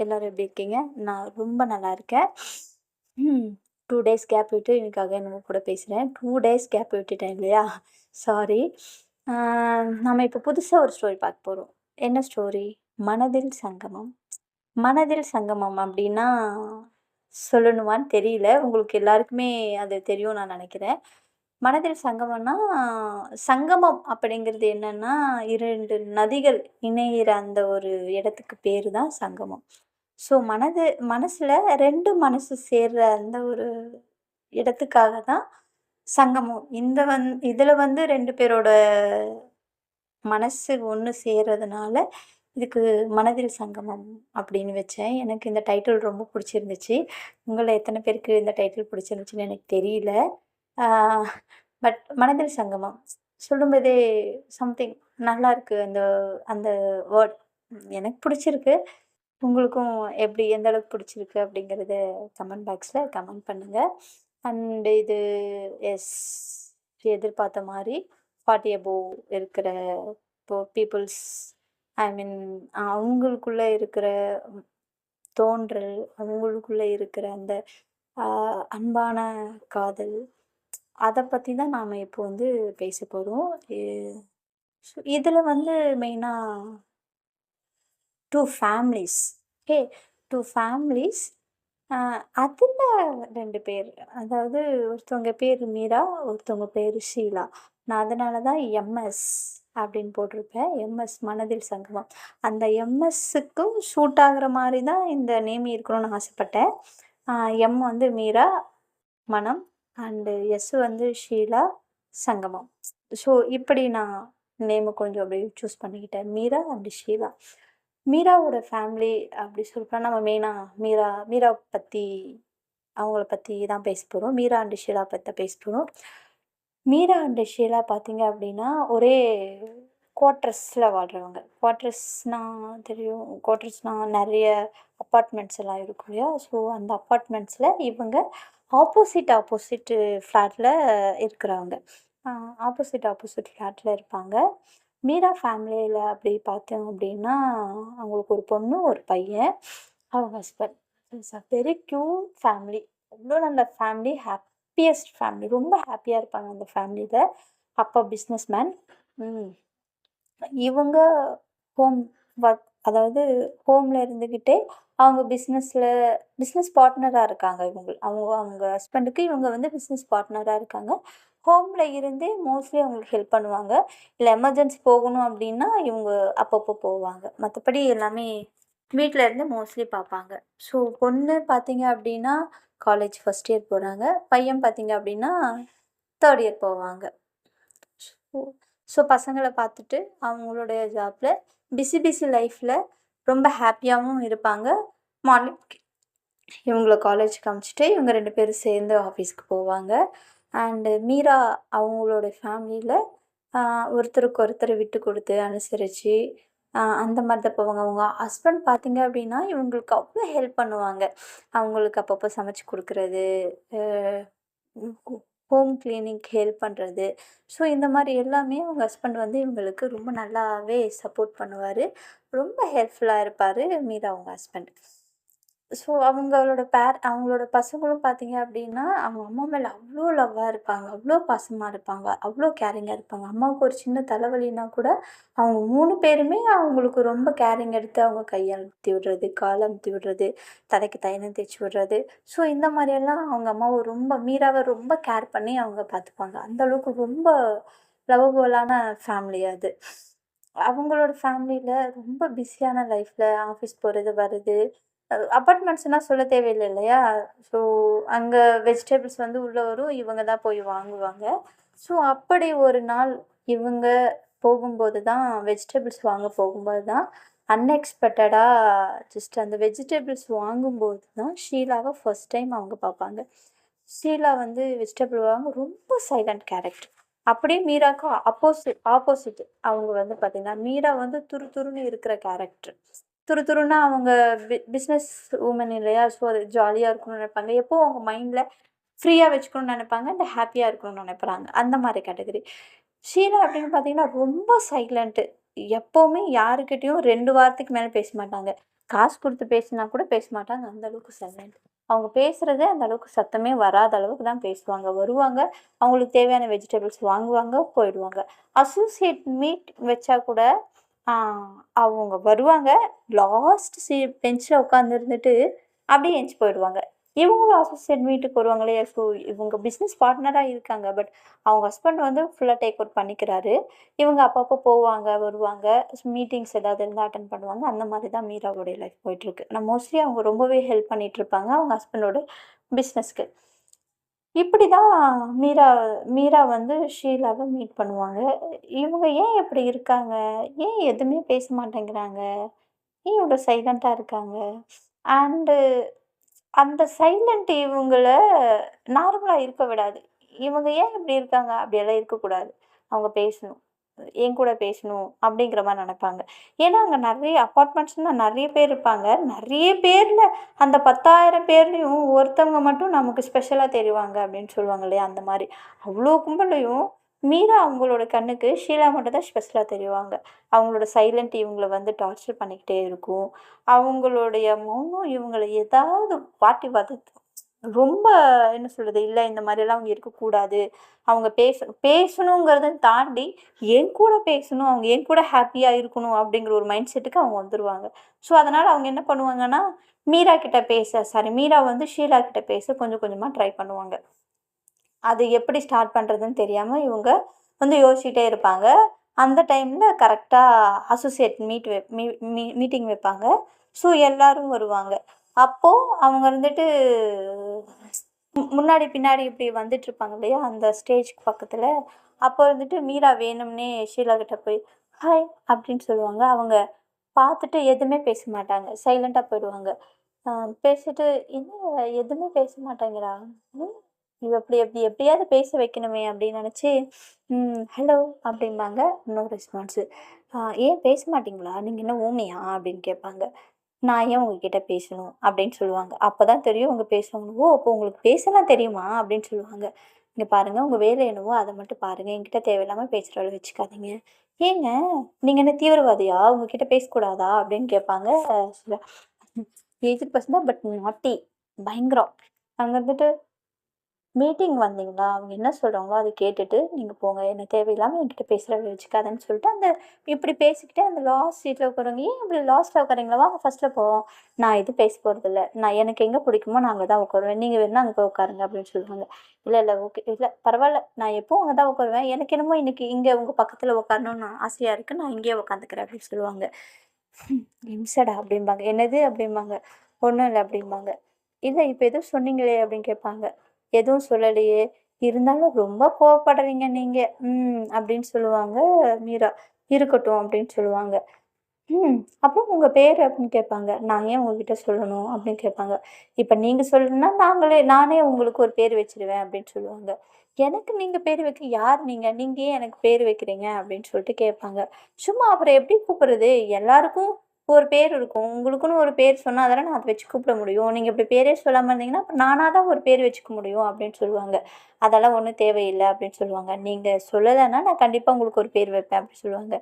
எல்லோரும் எப்படி இருக்கீங்க? நான் ரொம்ப நல்லா இருக்கேன். டூ டேஸ் கேப் விட்டு எனக்காக என்னமோ கூட பேசுகிறேன் டூ டேஸ் கேப் விட்டுட்டேன் இல்லையா? சாரி. நம்ம இப்போ புதுசாக ஒரு ஸ்டோரி பார்க்க போகிறோம் என்ன ஸ்டோரி? மனதில் சங்கமம். மனதில் சங்கமம் அப்படின்னா சொல்லணுமான்னு தெரியல. உங்களுக்கு எல்லாருக்குமே அது தெரியும்னு நான் நினைக்கிறேன் மனதில் சங்கமம்னா, சங்கமம் அப்படிங்கிறது என்னன்னா, இரண்டு நதிகள் இணையிற அந்த ஒரு இடத்துக்கு பேர் தான் சங்கமம். ஸோ மனது மனசில் ரெண்டு மனசு சேர்ற அந்த ஒரு இடத்துக்காக தான் சங்கமம். இந்த வந் இதில் வந்து ரெண்டு பேரோட மனசு ஒன்று சேர்றதுனால, இதுக்கு மனதில் சங்கமம் அப்படின்னு வச்சேன். எனக்கு இந்த டைட்டில் ரொம்ப பிடிச்சிருந்துச்சு உங்களை எத்தனை பேருக்கு இந்த டைட்டில் பிடிச்சிருந்துச்சின்னு எனக்கு தெரியல. பட் மனதில் சங்கமம் சொல்லும்போதே சம்திங் நல்லா இருக்குது அந்த அந்த வேர்ட் எனக்கு பிடிச்சிருக்கு உங்களுக்கும் எப்படி எந்த அளவுக்கு பிடிச்சிருக்கு அப்படிங்கிறத கமெண்ட் பாக்ஸில் கமெண்ட் பண்ணுங்கள் அண்ட் இது எஸ் எதிர்பார்த்த மாதிரி ஃபார்ட்டி அபோவ் இருக்கிற இப்போ பீப்புள்ஸ் ஐ மீன் அவங்களுக்குள்ள இருக்கிற தோன்றல், அவங்களுக்குள்ளே இருக்கிற அந்த அன்பான காதல், அதை பற்றி தான் நாம் இப்போ வந்து பேச போகிறோம் இதில் வந்து மெயினாக two families okay. Two families அதில் ரெண்டு பேர். அதாவது ஒருத்தவங்க பேர் மீரா, ஒருத்தவங்க பேர் ஷீலா. நான் அதனால தான் எம்எஸ் அப்படின்னு போட்டிருப்பேன். எம்எஸ் மனதில் சங்கமம். அந்த எம்எஸ்ஸுக்கும் ஷூட் ஆகிற மாதிரி தான் இந்த நேம் இருக்கணும்னு ஆசைப்பட்டேன். எம் வந்து மீரா, மனம் அண்டு எஸ் வந்து ஷீலா, சங்கமம். ஸோ இப்படி நான் நேமை கொஞ்சம் அப்படியே சூஸ் பண்ணிக்கிட்டேன். மீரா அண்ட் ஷீலா. மீராவோட ஃபேமிலி அப்படி சொல்லப்போனா நம்ம மெயினாக மீரா மீரா பற்றி அவங்கள பற்றி தான் பேச போகிறோம் மீரா அண்ட் ஷீலா பற்றி பேச போகிறோம் மீரா அண்ட் ஷீலா பார்த்தீங்க அப்படின்னா, ஒரே குவார்ட்டர்ஸ்ல வாழ்கிறவங்க குவார்ட்டர்ஸ்னா தெரியும். குவார்ட்டர்ஸ்னா நிறைய அப்பார்ட்மெண்ட்ஸ் எல்லாம் இருக்கும் இல்லையா? ஸோ அந்த அப்பார்ட்மெண்ட்ஸில் இவங்க ஆப்போசிட் ஆப்போசிட் ஃப்ளாட்டில் இருக்கிறவங்க. ஆப்போசிட் ஆப்போசிட் ஃப்ளாட்டில் இருப்பாங்க. மீரா ஃபேமிலியில் அப்படி பார்த்தோம் அப்படின்னா, அவங்களுக்கு ஒரு பொண்ணு, ஒரு பையன். அவங்க husband. It's a very cute family. அவ்வளோ நல்ல ஃபேமிலி. Happiest family. ரொம்ப ஹாப்பியாக இருப்பாங்க அந்த ஃபேமிலியில் அப்பா பிஸ்னஸ் மேன். இவங்க ஹோம் ஒர்க் அதாவது ஹோமில் இருந்துக்கிட்டே அவங்க பிஸ்னஸில் பிஸ்னஸ் பார்ட்னராக இருக்காங்க இவங்க. அவங்க அவங்க ஹஸ்பண்டுக்கு இவங்க வந்து பிஸ்னஸ் பார்ட்னராக இருக்காங்க. ஹோமில் இருந்தே மோஸ்ட்லி அவங்களுக்கு ஹெல்ப் பண்ணுவாங்க. இல்லை எமர்ஜென்சி போகணும் அப்படின்னா, இவங்க அப்பப்போ போவாங்க. மற்றபடி எல்லாமே வீட்டில் இருந்து மோஸ்ட்லி பார்ப்பாங்க. ஸோ பொண்ணு பார்த்தீங்க அப்படின்னா, காலேஜ் ஃபஸ்ட் இயர் போகிறாங்க பையன் பார்த்தீங்க அப்படின்னா, தேர்ட் இயர் போவாங்க. ஸோ ஸோ பசங்களை பார்த்துட்டு அவங்களுடைய ஜாப்பில் பிஸி பிஸி லைஃப்பில் ரொம்ப ஹாப்பியாகவும் இருப்பாங்க. மார்னிங் இவங்கள காலேஜுக்கு அனுப்பிச்சுட்டு இவங்க ரெண்டு பேரும் சேர்ந்து ஆஃபீஸ்க்கு போவாங்க. அண்டு மீரா அவங்களோட ஃபேமிலியில் ஒருத்தருக்கு ஒருத்தர் விட்டு கொடுத்து அனுசரித்து அந்த மாதிரி தான் போவாங்க. அவங்க ஹஸ்பண்ட் பார்த்தீங்க அப்படின்னா, இவங்களுக்கு அவ்வளோ ஹெல்ப் பண்ணுவாங்க. அவங்களுக்கு அப்பப்போ சமைச்சு கொடுக்குறது ஹோம் கிளீனிங் ஹெல்ப் பண்ணுறது ஸோ இந்த மாதிரி எல்லாமே அவங்க ஹஸ்பண்ட் வந்து இவங்களுக்கு ரொம்ப நல்லாவே சப்போர்ட் பண்ணுவார் ரொம்ப ஹெல்ப்ஃபுல்லாக இருப்பார் மீரா அவங்க ஹஸ்பண்ட். ஸோ அவங்களோட பேர் அவங்களோட பசங்களும் பார்த்தீங்க அப்படின்னா, அவங்க அம்மா மேலே அவ்வளோ லவ்வாக இருப்பாங்க. அவ்வளோ பாசமாக இருப்பாங்க. அவ்வளோ கேரிங்காக இருப்பாங்க. அம்மாவுக்கு ஒரு சின்ன தலைவலின்னா கூட, அவங்க மூணு பேருமே அவங்களுக்கு ரொம்ப கேரிங் எடுத்து அவங்க கையால் அமுத்தி விடுறது, காலை அமுத்தி விடுறது, தலைக்கு தைலம் தேய்ச்சி விடுறது. ஸோ இந்த மாதிரியெல்லாம் அவங்க அம்மாவை ரொம்ப மீறாவை ரொம்ப கேர் பண்ணி அவங்க பார்த்துப்பாங்க. அந்த அளவுக்கு ரொம்ப லவ்வபுளான ஃபேமிலி அது. அவங்களோட ஃபேமிலியில் ரொம்ப பிஸியான லைஃப்பில் ஆஃபீஸ் போகிறது வர்றது. அப்பார்ட்மெண்ட்ஸ் எல்லாம் சொல்ல தேவையில்ல இல்லையா? ஸோ அங்கே வெஜிடபிள்ஸ் வந்து உள்ள வரும். இவங்க தான் போய் வாங்குவாங்க. ஸோ அப்படி ஒரு நாள் இவங்க போகும்போது தான் வெஜிடபிள்ஸ் வாங்க போகும்போது தான் அன்எக்ஸ்பெக்டடாக ஜஸ்ட் அந்த வெஜிடபிள்ஸ் வாங்கும்போது தான் ஷீலாவை ஃபர்ஸ்ட் டைம் அவங்க பார்ப்பாங்க. ஷீலா வந்து வெஜிடபிள் வாங்க ரொம்ப சைலண்ட் கேரக்டர். அப்படியே மீராக்கு அப்போசிட் ஆப்போசிட். அவங்க வந்து பார்த்தீங்கன்னா, மீரா வந்து துருதுருன்னு இருக்கிற கேரக்டர். துருதுருன்னா அவங்க பி பிஸ்னஸ் உமன் இல்லையா? ஸோ அது ஜாலியாக இருக்கணும்னு நினைப்பாங்க. எப்போது அவங்க மைண்டில் ஃப்ரீயாக வச்சுக்கணும்னு நினைப்பாங்க. அண்ட் ஹாப்பியாக இருக்கணும்னு நினைப்பாங்க. அந்த மாதிரி கேட்டகரி. ஷீலா அப்படின்னு பார்த்தீங்கன்னா, ரொம்ப சைலண்ட்டு எப்போவுமே யாருக்கிட்டேயும் ரெண்டு வாரத்துக்கு மேலே பேச மாட்டாங்க. காசு கொடுத்து பேசினா கூட பேச மாட்டாங்க அந்த அளவுக்கு சைலண்ட் அவங்க பேசுகிறதே அந்த அளவுக்கு சத்தமே வராத அளவுக்கு தான் பேசுவாங்க வருவாங்க அவங்களுக்கு தேவையான வெஜிடபிள்ஸ் வாங்குவாங்க போயிடுவாங்க அசோசியேட் மீட் வச்சா கூட அவங்க வருவாங்க. லாஸ்ட் சீ பெஞ்சில் உட்காந்துருந்துட்டு அப்படியே எஞ்சி போயிடுவாங்க. இவங்களும் அசோசியேட் மீட்டுக்கு வருவாங்களே ஸோ இவங்க பிஸ்னஸ் பார்ட்னராக இருக்காங்க பட் அவங்க ஹஸ்பண்ட் வந்து ஃபுல்லாக டேக் அவுட் பண்ணிக்கிறாரு. இவங்க அப்பப்போ போவாங்க வருவாங்க. மீட்டிங்ஸ் ஏதாவது இருந்தால் அட்டன் பண்ணுவாங்க. அந்த மாதிரி தான் மீராவோடைய லைஃப் போயிட்டுருக்கு. நான் மோஸ்ட்லி அவங்க ரொம்பவே ஹெல்ப் பண்ணிகிட்ருப்பாங்க இருப்பாங்க அவங்க ஹஸ்பண்டோட பிஸ்னஸ்க்கு இப்படி தான் மீரா மீரா வந்து ஷீலாவை மீட் பண்ணுவாங்க. இவங்க ஏன் இப்படி இருக்காங்க? ஏன் எதுவுமே பேச மாட்டேங்கிறாங்க? ஏன் இவ்வளோ சைலண்ட்டாக இருக்காங்க? அண்டு அந்த சைலண்ட் இவங்கள நார்மலாக இருக்க விடாது. இவங்க ஏன் இப்படி இருக்காங்க? அப்படியெல்லாம் இருக்கக்கூடாது. அவங்க பேசணும். என் கூட பேசணும் அப்படிங்கிற மாதிரி நினைப்பாங்க. ஏன்னா அங்கே நிறைய அப்பார்ட்மெண்ட்ஸ்னால் நிறைய பேர் இருப்பாங்க. நிறைய பேரில் அந்த பத்தாயிரம் பேர்லேயும் ஒருத்தவங்க மட்டும் நமக்கு ஸ்பெஷலாக தெரிவாங்க அப்படின்னு சொல்லுவாங்க இல்லையா அந்த மாதிரி. அவ்வளோ கும்பலையும் மீரா அவங்களோட கண்ணுக்கு ஷீலா மட்டும் தான் ஸ்பெஷலாக தெரிவாங்க. அவங்களோட சைலண்ட் இவங்களை வந்து டார்ச்சர் பண்ணிக்கிட்டே இருக்கும். அவங்களுடைய மௌனம் இவங்களை ஏதாவது வாட்டி வதத்து ரொம்ப என்ன சொல்கிறது இல்லை இந்த மாதிரிலாம் அவங்க இருக்கக்கூடாது. அவங்க பேச பேசணுங்கிறத தாண்டி என் கூட பேசணும் அவங்க என் கூட ஹாப்பியாக இருக்கணும் அப்படிங்கிற ஒரு மைண்ட் செட்டுக்கு அவங்க வந்துடுவாங்க ஸோ அதனால் அவங்க என்ன பண்ணுவாங்கன்னா மீரா கிட்ட பேச சாரி மீரா வந்து ஷீலா கிட்ட பேச கொஞ்சம் கொஞ்சமாக ட்ரை பண்ணுவாங்க. அது எப்படி ஸ்டார்ட் பண்ணுறதுன்னு தெரியாமல் இவங்க வந்து யோசிச்சுட்டே இருப்பாங்க. அந்த டைமில் கரெக்டாக அசோசியேட் மீட் வை மீ மீ மீட்டிங் வைப்பாங்க. ஸோ எல்லோரும் வருவாங்க. அப்போது அவங்க வந்துட்டு முன்னாடி பின்னாடி இப்படி வந்துட்டு இருப்பாங்க இல்லையா? அந்த ஸ்டேஜ்க்கு பக்கத்தில். அப்போ வந்துட்டு மீரா வேணும்னே ஷீலா கிட்ட போய் ஹாய் அப்படின்னு சொல்லுவாங்க. அவங்க பார்த்துட்டு எதுவுமே பேச மாட்டாங்க. சைலண்ட்டாக போயிடுவாங்க. பேசிட்டு என்ன? எதுவுமே பேச மாட்டேங்கிறா? இவ எப்படி எப்படி எப்படியாவது பேச வைக்கணுமே அப்படின்னு நினச்சி ஹலோ அப்படிம்பாங்க. நோ ரெஸ்பான்ஸு ஏன் பேச மாட்டிங்களா? நீங்கள் என்ன ஊமையா? அப்படின்னு கேட்பாங்க. நான் ஏன் உங்ககிட்ட பேசணும் அப்படின்னு சொல்லுவாங்க. அப்போ தான் தெரியும் அவங்க பேசுவாங்க ஓ அப்போ உங்களுக்கு பேசலாம் தெரியுமா? அப்படின்னு சொல்லுவாங்க. இங்கே பாருங்கள் உங்கள் வேலை என்னவோ அதை மட்டும் பாருங்கள் என்கிட்ட தேவையில்லாமல் பேசுகிற அளவு வச்சுக்காதீங்க. ஏங்க நீங்கள் என்ன தீவிரவாதியா? உங்ககிட்ட பேசக்கூடாதா? அப்படின்னு கேட்பாங்க. சில ஏஜ் பர்சன் தான் பட் நாட்டி. பயங்கரம். அங்கே இருந்துட்டு மீட்டிங் வந்தீங்களா? அவங்க என்ன சொல்கிறாங்களோ அதை கேட்டுட்டு நீங்கள் போங்க. என்ன தேவையில்லாமல் என்கிட்ட பேசுகிற வச்சுக்காதன்னு சொல்லிட்டு அந்த இப்படி பேசிக்கிட்டே அந்த லாஸ்ட் சீட்டில் உட்காருங்க ஏன் இப்படி லாஸ்ட்டில் உட்காரீங்களா வாங்க ஃபஸ்ட்டில் போவோம். நான் இது பேச போகிறதில்ல நான் எனக்கு எங்கே பிடிக்குமோ நான் அங்கே தான் உட்காருவேன் நீங்கள் வேணால் அங்கே போய் உட்காருங்க அப்படின்னு சொல்லுவாங்க. இல்லை இல்லை ஓகே இல்லை பரவாயில்ல. நான் எப்போ அங்கே தான் உட்காருவேன். எனக்கு என்னமோ இன்றைக்கி இங்கே உங்கள் பக்கத்தில் உட்காரணும்னு ஆசையாக இருக்குது நான் இங்கேயே உட்காந்துக்கிறேன் அப்படின்னு சொல்லுவாங்க. இம்சடா அப்படிம்பாங்க. என்னது அப்படிம்பாங்க. ஒன்றும் இல்லை அப்படிம்பாங்க. இல்லை இப்போ எதுவும் சொன்னீங்களே அப்படின்னு கேட்பாங்க. எதுவும் சொல்லலையே. இருந்தாலும் ரொம்ப கோவப்படுறீங்க நீங்கள் ம் அப்படின்னு சொல்லுவாங்க மீரா. இருக்கட்டும் அப்படின்னு சொல்லுவாங்க. ம் அப்புறம் உங்கள் பேர் அப்படின்னு கேட்பாங்க. நான் ஏன் உங்ககிட்ட சொல்லணும் அப்படின்னு கேட்பாங்க. இப்போ நீங்கள் சொல்லணும்னா நாங்களே நானே உங்களுக்கு ஒரு பேர் வச்சிருவேன் அப்படின்னு சொல்லுவாங்க. எனக்கு நீங்கள் பேர் வைக்க யார் நீங்கள் நீங்கள் ஏன் எனக்கு பேர் வைக்கிறீங்க அப்படின்னு சொல்லிட்டு கேட்பாங்க. சும்மா அப்புறம் எப்படி கூப்பிடுறது? எல்லாருக்கும் ஒரு பேர் இருக்கும். உங்களுக்குன்னு ஒரு பேர் சொன்னால் அதெல்லாம் நான் அதை வச்சு கூப்பிட முடியும். நீங்கள் இப்படி பேரே சொல்லாமல் இருந்தீங்கன்னா அப்புறம் நானாக தான் ஒரு பேர் வச்சுக்க முடியும் அப்படின்னு சொல்லுவாங்க. அதெல்லாம் ஒன்றும் தேவையில்லை அப்படின்னு சொல்லுவாங்க. நீங்கள் சொல்லலைன்னா நான் கண்டிப்பாக உங்களுக்கு ஒரு பேர் வைப்பேன் அப்படின்னு சொல்லுவாங்க.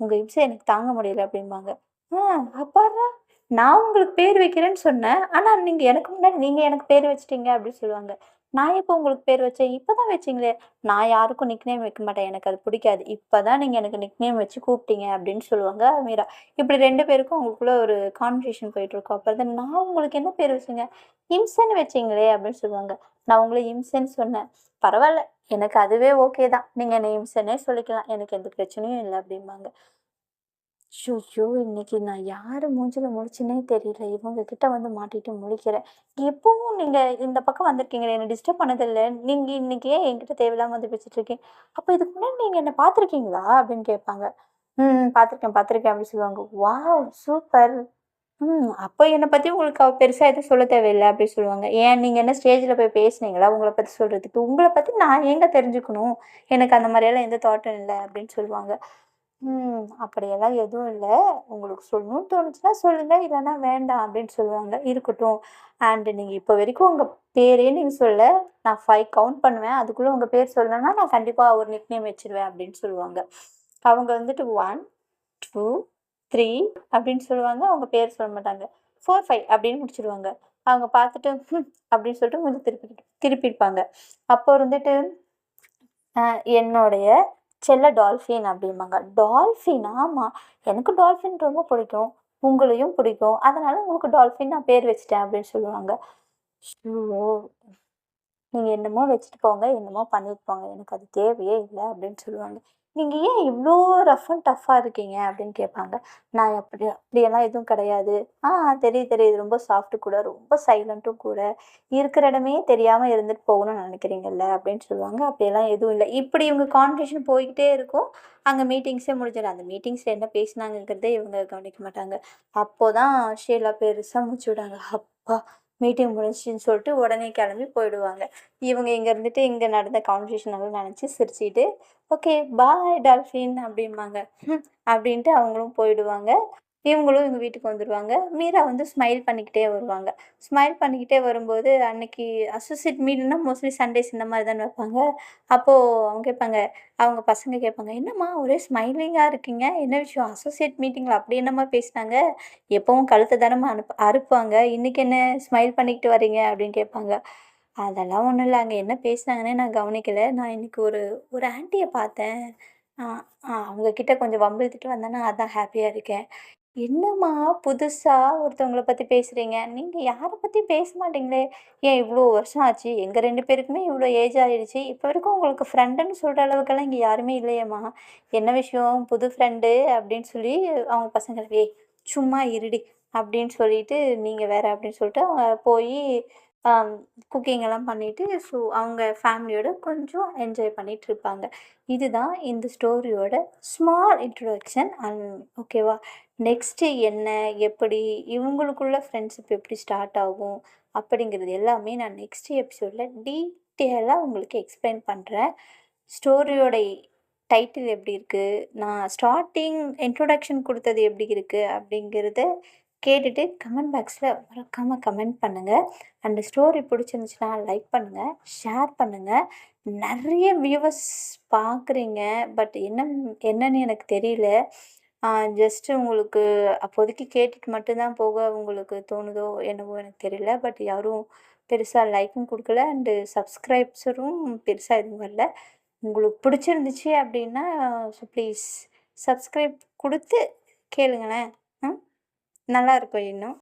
உங்கள் இம்சை எனக்கு தாங்க முடியல அப்படிம்பாங்க. ஆ அப்பாடா நான் உங்களுக்கு பேர் வைக்கிறேன்னு சொன்னேன். ஆனால் நீங்கள் எனக்கு முன்னாடி நீங்கள் எனக்கு பேர் வச்சிட்டீங்க அப்படின்னு சொல்லுவாங்க. நான் இப்போ உங்களுக்கு பேர் வச்சேன்? இப்போ தான் வச்சிங்களே. நான் யாருக்கும் நிக்நேம் வைக்க மாட்டேன். எனக்கு அது பிடிக்காது. இப்போ தான் நீங்கள் எனக்கு நிக்நேம் வச்சு கூப்பிட்டீங்க அப்படின்னு சொல்லுவாங்க மீரா. இப்படி ரெண்டு பேருக்கும் அவங்களுக்குள்ள ஒரு கான்வர்சேஷன் போயிட்டுருக்கோம் அப்புறம் தான் நான் உங்களுக்கு என்ன பேர் வச்சீங்க? இம்சன் வச்சிங்களே அப்படின்னு சொல்லுவாங்க. நான் உங்களை இம்சன் சொன்னேன். பரவாயில்ல. எனக்கு அதுவே ஓகே தான். நீங்கள் என்னை இம்சனே சொல்லிக்கலாம். எனக்கு எந்த பிரச்சனையும் இல்லை அப்படிம்பாங்க. ஷோ இன்னைக்கு நான் யார் மூஞ்சில் முழிச்சுனே தெரியல. இவங்க கிட்ட வந்து மாட்டிட்டு முழிக்கிறேன். எப்பவும் நீங்கள் இந்த பக்கம் வந்திருக்கீங்களே என்னை டிஸ்டர்ப் பண்ணதில்லை. நீங்கள் இன்னைக்கு ஏன் என்கிட்ட தேவையில்லாமல் வந்து பேசிட்டு இருக்கீங்க? அப்போ இதுக்கு முன்னாடி நீங்கள் என்ன பார்த்துருக்கீங்களா? அப்படின்னு கேட்பாங்க. ம் பார்த்துருக்கேன் பார்த்துருக்கேன் அப்படின்னு சொல்லுவாங்க. வாவ்! சூப்பர்! ம் அப்போ என்னை பற்றி உங்களுக்கு அவ பெருசாக எதுவும் சொல்ல தேவையில்லை அப்படின்னு சொல்லுவாங்க. ஏன்? நீங்கள் என்ன ஸ்டேஜில் போய் பேசுனீங்களா? உங்களை பற்றி சொல்கிறதுக்கு உங்களை பற்றி நான் எங்கே தெரிஞ்சுக்கணும்? எனக்கு அந்த மாதிரியெல்லாம் எந்த தாட்டும் இல்லை அப்படின்னு சொல்லுவாங்க. ம் அப்படியெல்லாம் எதுவும் இல்லை. உங்களுக்கு சொல்லணும்னு தோணுச்சுன்னா சொல்லுங்க இல்லைன்னா வேண்டாம் அப்படின்னு சொல்லுவாங்க. இருக்கட்டும். அண்டு நீங்கள் இப்போ வரைக்கும் உங்கள் பேரே நீங்கள் சொல்ல நான் ஃபைவ் கவுண்ட் பண்ணுவேன். அதுக்குள்ளே உங்கள் பேர் சொல்லணும்னா நான் கண்டிப்பாக ஒரு நிக்நேம் வச்சிருவேன் அப்படின்னு சொல்லுவாங்க. அவங்க வந்துட்டு ஒன் டூ த்ரீ அப்படின்னு சொல்லுவாங்க. அவங்க பேர் சொல்ல மாட்டாங்க. ஃபோர் ஃபைவ் அப்படின்னு முடிச்சிடுவாங்க அவங்க பார்த்துட்டு அப்படின்னு சொல்லிட்டு கொஞ்சம் திருப்பி திருப்பியிருப்பாங்க. அப்போ இருந்துட்டு என்னுடைய செல்ல டால்ஃபின் அப்படிம்பாங்க. டால்ஃபின் ஆமாம் எனக்கு டால்ஃபின் ரொம்ப பிடிக்கும். உங்களையும் பிடிக்கும். அதனால உங்களுக்கு டால்ஃபின் நான் பேர் வச்சிட்டேன் அப்படின்னு சொல்லுவாங்க. ஷோ. நீங்கள் என்னமோ வச்சுட்டு போங்க என்னமோ பண்ணிட்டு போங்க. எனக்கு அது தேவையே இல்லை அப்படின்னு சொல்லுவாங்க. நீங்கள் ஏன் இவ்வளோ ரஃப் அண்ட் டஃப்பாக இருக்கீங்க? அப்படின்னு கேட்பாங்க நான் அப்படி அப்படியெல்லாம் எதுவும் கிடையாது. ஆ தெரியுது தெரியுது. ரொம்ப சாஃப்ட்டு கூட ரொம்ப சைலண்ட்டும் கூட. இருக்கிற இடமே தெரியாமல் இருந்துட்டு போகணும்னு நினைக்கிறீங்கல்ல? அப்படின்னு சொல்லுவாங்க. அப்படியெல்லாம் எதுவும் இல்லை. இப்படி இவங்க கான்வர்சேஷன் போய்கிட்டே இருக்கும். அங்கே மீட்டிங்ஸே முடிஞ்சிடும். அந்த மீட்டிங்ஸில் என்ன பேசினாங்கிறதே இவங்க கவனிக்க மாட்டாங்க. அப்போ தான் ஷீலா பெருசாக முடிச்சு விடாங்க அப்பா மீட்டிங் முடிஞ்சிச்சின்னு சொல்லிட்டு உடனே கிளம்பி போயிடுவாங்க. இவங்க இங்கே இருந்துட்டு இங்கே நடந்த கான்வர்சேஷன் எல்லாம் நினச்சி சிரிச்சிட்டு ஓகே பாய் டால்ஃபின் அப்படிம்பாங்க. அப்படின்ட்டு அவங்களும் போயிடுவாங்க. இவங்களும் எங்கள் வீட்டுக்கு வந்துடுவாங்க மீரா வந்து ஸ்மைல் பண்ணிக்கிட்டே வருவாங்க. ஸ்மைல் பண்ணிக்கிட்டே வரும்போது அன்னைக்கு அசோசியேட் மீட்னா மோஸ்ட்லி சண்டேஸ் இந்த மாதிரி தானே வைப்பாங்க. அப்போது அவங்க கேட்பாங்க அவங்க பசங்க கேட்பாங்க என்னம்மா ஒரே ஸ்மைலிங்காக இருக்கீங்க? என்ன விஷயம்? அசோசியேட் மீட்டிங்கில் அப்படி என்னம்மா பேசினாங்க? எப்போவும் கழுத்தை தானம்மா அனுப்ப அறுப்பாங்க. இன்றைக்கி என்ன ஸ்மைல் பண்ணிக்கிட்டு வரீங்க அப்படின்னு கேட்பாங்க. அதெல்லாம் ஒன்றும் இல்லை. அங்கே என்ன பேசுனாங்கன்னே நான் கவனிக்கலை. நான் இன்னைக்கு ஒரு ஒரு ஆண்டியை பார்த்தேன். அவங்க ஆ அவங்கக்கிட்ட கொஞ்சம் வம்பிழுத்துட்டு வந்தேன்னா அதான் ஹாப்பியாக இருக்கேன். என்னம்மா புதுசாக ஒருத்தவங்கள பற்றி பேசுகிறீங்க நீங்கள் யாரை பற்றி பேச மாட்டீங்களே? ஏன் இவ்வளோ வருஷம் ஆச்சு? எங்கள் ரெண்டு பேருக்குமே இவ்வளோ ஏஜ் ஆகிடுச்சு இப்போ வரைக்கும் உங்களுக்கு ஃப்ரெண்டுன்னு சொல்கிற அளவுக்கெல்லாம் இங்கே யாருமே இல்லையேம்மா. என்ன விஷயம்? புது ஃப்ரெண்டு அப்படின்னு சொல்லி அவங்க பசங்களுக்கு ஏய் சும்மா இருடி அப்படின்னு சொல்லிட்டு நீங்கள் வேறு அப்படின்னு சொல்லிட்டு அவங்க போய் குக்கிங் எல்லாம் பண்ணிவிட்டு ஸோ அவங்க ஃபேமிலியோட கொஞ்சம் என்ஜாய் பண்ணிகிட்டு இருப்பாங்க. இதுதான் இந்த ஸ்டோரியோட ஸ்மால் இன்ட்ரொடக்ஷன் அண்ட் ஓகேவா நெக்ஸ்ட்டு என்ன எப்படி இவங்களுக்குள்ள ஃப்ரெண்ட்ஷிப் எப்படி ஸ்டார்ட் ஆகும் அப்படிங்கிறது எல்லாமே நான் நெக்ஸ்ட் எபிசோடில் டீட்டெயிலாக உங்களுக்கு எக்ஸ்பிளைன் பண்ணுறேன் ஸ்டோரியோட டைட்டில் எப்படி இருக்குது நான் ஸ்டார்டிங் இன்ட்ரொடக்ஷன் கொடுத்தது எப்படி இருக்குது அப்படிங்கிறத கேட்டுட்டு கமெண்ட் பாக்ஸில் மறக்காமல் கமெண்ட் பண்ணுங்கள் அந்த ஸ்டோரி பிடிச்சிருந்துச்சுன்னா லைக் பண்ணுங்கள் ஷேர் பண்ணுங்கள் நிறைய வியூவர்ஸ் பார்க்குறீங்க பட் என்ன என்னன்னு எனக்கு தெரியல. ஜஸ்ட்டு உங்களுக்கு அப்போதைக்கு கேட்டுட்டு மட்டும்தான் போக உங்களுக்கு தோணுதோ என்னவோ எனக்கு தெரியல. பட் யாரும் பெருசாக லைக்கும் கொடுக்கல அண்டு சப்ஸ்கிரைப்ஸரும் பெருசாக எதுவும் வரல. உங்களுக்கு பிடிச்சிருந்துச்சு அப்படின்னா ஸோ ப்ளீஸ் சப்ஸ்கிரைப் கொடுத்து கேளுங்களேன். நல்லா இருக்கும் இன்னும்.